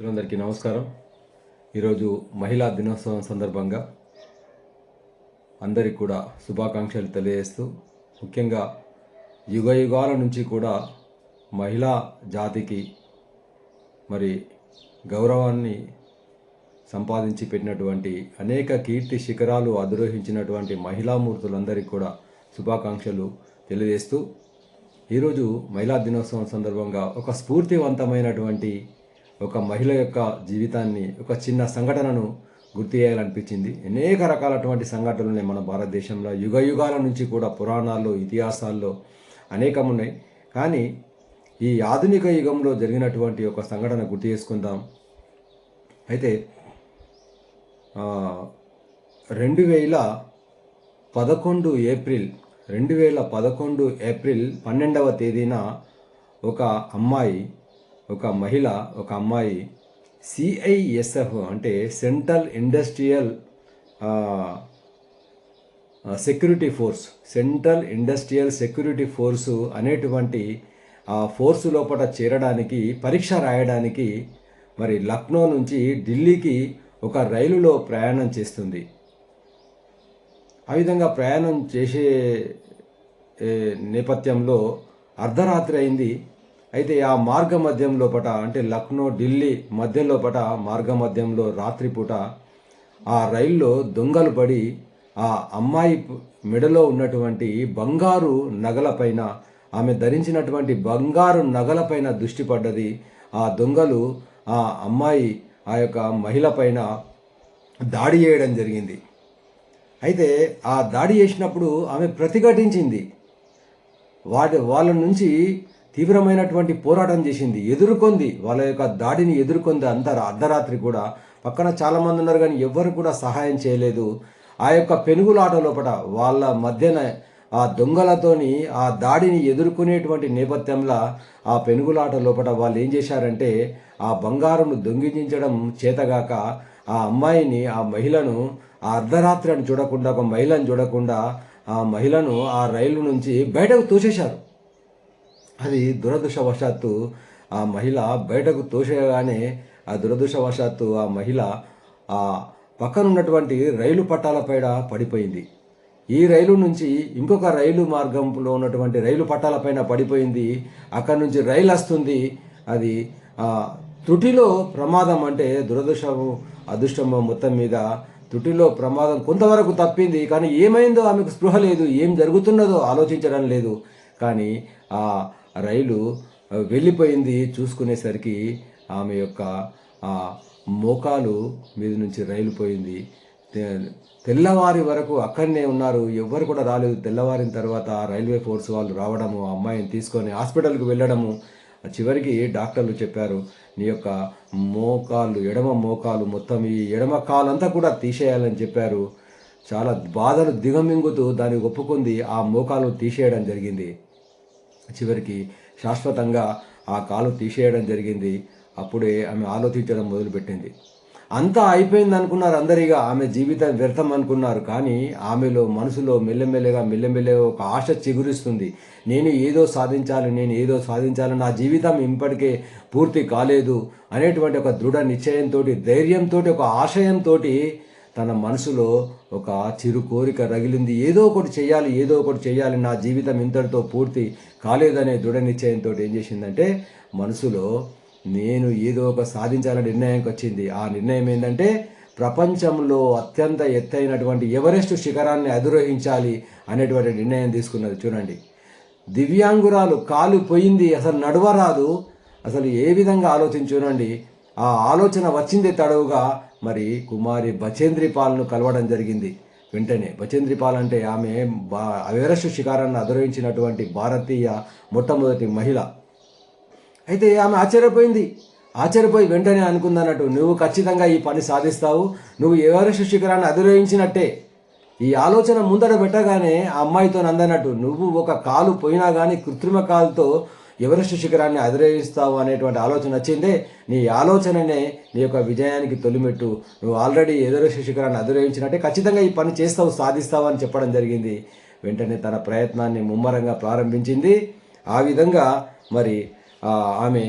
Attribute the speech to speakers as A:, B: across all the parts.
A: మిత్రులందరికీ నమస్కారం. ఈరోజు మహిళా దినోత్సవం సందర్భంగా అందరికి కూడా శుభాకాంక్షలు తెలియజేస్తూ ముఖ్యంగా యుగ యుగాల నుంచి కూడా మహిళా జాతికి మరి గౌరవాన్ని సంపాదించి పెట్టినటువంటి అనేక కీర్తి శిఖరాలు అధిరోహించినటువంటి మహిళామూర్తులందరికీ కూడా శుభాకాంక్షలు తెలియజేస్తూ ఈరోజు మహిళా దినోత్సవం సందర్భంగా ఒక స్ఫూర్తివంతమైనటువంటి ఒక మహిళ యొక్క జీవితాన్ని ఒక చిన్న సంఘటనను గుర్తు చేయాలనిపించింది. అనేక రకాలటువంటి సంఘటనలు ఉన్నాయి మన భారతదేశంలో యుగ యుగాల నుంచి కూడా పురాణాల్లో ఇతిహాసాల్లో అనేకం ఉన్నాయి కానీ ఈ ఆధునిక యుగంలో జరిగినటువంటి ఒక సంఘటన గుర్తు చేసుకుందాం. అయితే రెండు వేల పదకొండు ఏప్రిల్ రెండు వేల పదకొండు ఏప్రిల్ పన్నెండవ తేదీన ఒక అమ్మాయి ఒక మహిళ ఒక అమ్మాయి సిఐఎస్ఎఫ్ అంటే central industrial security force central industrial security force అనేటువంటి ఆ ఫోర్సు లోపల చేరడానికి పరీక్ష రాయడానికి మరి లక్నో నుంచి ఢిల్లీకి ఒక రైలులో ప్రయాణం చేస్తుంది. ఆ విధంగా ప్రయాణం చేసే నేపథ్యంలో అర్ధరాత్రి అయింది. అయితే ఆ మార్గ మధ్యం లోపట అంటే లక్నో ఢిల్లీ మధ్య లోపట మార్గ మధ్యంలో రాత్రిపూట ఆ రైల్లో దొంగలు పడి ఆ అమ్మాయి మెడలో ఉన్నటువంటి బంగారు నగలపైన ఆమె ధరించినటువంటి బంగారు నగలపైన దృష్టి పడ్డది ఆ దొంగలు ఆ అమ్మాయి ఆ యొక్క మహిళ పైన దాడి చేయడం జరిగింది. అయితే ఆ దాడి చేసినప్పుడు ఆమె ప్రతిఘటించింది. వాటి వాళ్ళ నుంచి తీవ్రమైనటువంటి పోరాటం చేసింది. ఎదుర్కొంది. వాళ్ళ యొక్క దాడిని ఎదుర్కొంది అంత అర్ధరాత్రి కూడా. పక్కన చాలామంది ఉన్నారు కానీ ఎవ్వరు కూడా సహాయం చేయలేదు. ఆ యొక్క పెనుగులాట లోపల వాళ్ళ మధ్యన ఆ దొంగలతోని ఆ దాడిని ఎదుర్కొనేటువంటి నేపథ్యంలో ఆ పెనుగులాట లోపల వాళ్ళు ఏం చేశారంటే ఆ బంగారును దొంగిలించడం చేతగాక ఆ అమ్మాయిని ఆ మహిళను ఆ అర్ధరాత్రి అని చూడకుండా ఒక మహిళను చూడకుండా ఆ మహిళను ఆ రైలు నుంచి బయటకు తోసేశారు. అది దురదృష్టవశాత్తు ఆ మహిళ బయటకు తోసేయగానే ఆ దురదృష్టవశాత్తు ఆ మహిళ ఆ పక్కన ఉన్నటువంటి రైలు పట్టాలపైన పడిపోయింది. ఈ రైలు నుంచి ఇంకొక రైలు మార్గంలో ఉన్నటువంటి రైలు పట్టాలపైన పడిపోయింది. అక్కడ నుంచి రైలు వస్తుంది. అది తుటిలో ప్రమాదం అంటే దురదృష్టము అదృష్టము మొత్తం మీద తుటిలో ప్రమాదం కొంతవరకు తప్పింది. కానీ ఏమైందో ఆమెకు స్పృహ లేదు. ఏం జరుగుతున్నదో ఆలోచించడం లేదు. కానీ ఆ రైలు వెళ్ళిపోయింది చూసుకునేసరికి ఆమె యొక్క ఆ మోకాలు మీద నుంచి రైలు పోయింది. తెల్లవారి వరకు అక్కడనే ఉన్నారు. ఎవ్వరు కూడా రాలేదు. తెల్లవారిన తర్వాత రైల్వే ఫోర్స్ వాళ్ళు రావడము ఆ అమ్మాయిని తీసుకొని హాస్పిటల్కి వెళ్ళడము చివరికి డాక్టర్లు చెప్పారు నీ యొక్క మోకాలు ఎడమ మోకాలు మొత్తం ఈ ఎడమ కాలంతా కూడా తీసేయాలని చెప్పారు. చాలా బాధలు దిగమింగుతూ దాన్ని ఒప్పుకుంది. ఆ మోకాలు తీసేయడం జరిగింది. చివరికి శాశ్వతంగా ఆ కాలు తీసేయడం జరిగింది. అప్పుడే ఆమె ఆలోచించడం మొదలుపెట్టింది. అంతా అయిపోయింది అనుకున్నారు అందరిగా. ఆమె జీవితం వ్యర్థం అనుకున్నారు. కానీ ఆమెలో మనసులో మెల్లమెల్లగా మెల్లమెల్లగా ఒక ఆశ చిగురిస్తుంది. నేను ఏదో సాధించాలి నేను ఏదో సాధించాలి నా జీవితం ఇప్పటికే పూర్తి కాలేదు అనేటువంటి ఒక దృఢ నిశ్చయంతో ధైర్యంతో ఒక ఆశయంతో తన మనసులో ఒక చిరు కోరిక రగిలింది. ఏదో ఒకటి చేయాలి ఏదో ఒకటి చేయాలి నా జీవితం ఇంతటితో పూర్తి కాలేదనే దృఢ నిశ్చయంతో ఏం చేసిందంటే మనసులో నేను ఏదో ఒక సాధించాలనే నిర్ణయానికి వచ్చింది. ఆ నిర్ణయం ఏంటంటే ప్రపంచంలో అత్యంత ఎత్తైనటువంటి ఎవరెస్ట్ శిఖరాన్ని అధిరోహించాలి అనేటువంటి నిర్ణయం తీసుకున్నది. చూడండి. దివ్యాంగురాలు కాలు పోయింది. అసలు నడవరాదు. అసలు ఏ విధంగా ఆలోచించి చూడండి. ఆ ఆలోచన వచ్చిందే తడవుగా మరి కుమారి బచేంద్రి పాల్ను కలవడం జరిగింది. వెంటనే బచేంద్రి పాల్ అంటే ఆమె బా ఎవరెస్ట్ శిఖరాన్ని అధిరోహించినటువంటి భారతీయ మొట్టమొదటి మహిళ. అయితే ఆమె ఆశ్చర్యపోయింది. ఆశ్చర్యపోయి వెంటనే అనుకుందన్నట్టు నువ్వు ఖచ్చితంగా ఈ పని సాధిస్తావు. నువ్వు ఎవరెస్ట్ శిఖరాన్ని అధిరోహించినట్టే. ఈ ఆలోచన ముందర పెట్టగానే ఆ అమ్మాయితో అందనట్టు నువ్వు ఒక కాలు పోయినా కానీ కృత్రిమ కాలుతో ఎవరెస్ట్ శిఖరాన్ని అధిరోహిస్తావు అనేటువంటి ఆలోచన వచ్చిందే నీ ఆలోచననే నీ యొక్క విజయానికి తొలిమెట్టు. నువ్వు ఆల్రెడీ ఎవరెస్ట్ శిఖరాన్ని అధిరోహించినట్టే ఖచ్చితంగా ఈ పని చేస్తావు సాధిస్తావు అని చెప్పడం జరిగింది. వెంటనే తన ప్రయత్నాన్ని ముమ్మరంగా ప్రారంభించింది. ఆ విధంగా మరి ఆమె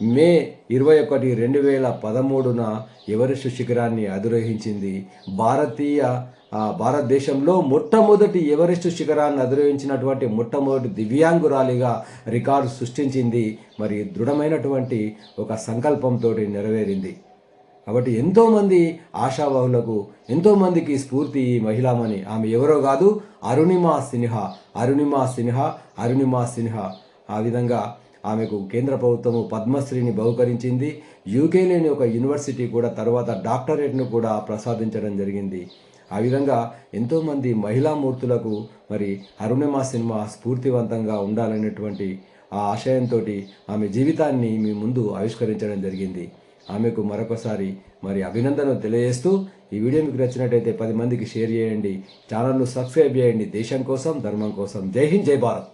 A: మే ఇరవై ఒకటి రెండు వేల పదమూడున ఎవరెస్ట్ శిఖరాన్ని అధిరోహించింది? భారతీయ భారతదేశంలో మొట్టమొదటి ఎవరెస్ట్ శిఖరాన్ని అధిరోహించినటువంటి మొట్టమొదటి దివ్యాంగురాలిగా రికార్డు సృష్టించింది మరి దృఢమైనటువంటి ఒక సంకల్పంతో నెరవేరింది. కాబట్టి ఎంతోమంది ఆశావాహులకు ఎంతోమందికి స్ఫూర్తి ఈ మహిళామణి. ఆమె ఎవరో కాదు అరుణిమా సిన్హా. అరుణిమా సిన్హా అరుణిమా సిన్హా. ఆ విధంగా ఆమెకు కేంద్ర ప్రభుత్వము పద్మశ్రీని బహుకరించింది. యూకేలోని ఒక యూనివర్సిటీ కూడా తర్వాత డాక్టరేట్ను కూడా ప్రసాదించడం జరిగింది. ఆ విధంగా ఎంతోమంది మహిళా మూర్తులకు మరి అరుణిమ సినిమా స్ఫూర్తివంతంగా ఉండాలనేటువంటి ఆ ఆశయంతో ఆమె జీవితాన్ని మీ ముందు ఆవిష్కరించడం జరిగింది. ఆమెకు మరొకసారి మరి అభినందనలు తెలియజేస్తూ ఈ వీడియో మీకు నచ్చినట్టయితే పది మందికి షేర్ చేయండి. ఛానల్ను సబ్స్క్రైబ్ చేయండి. దేశం కోసం ధర్మం కోసం. జై హింద్ జై భారత్.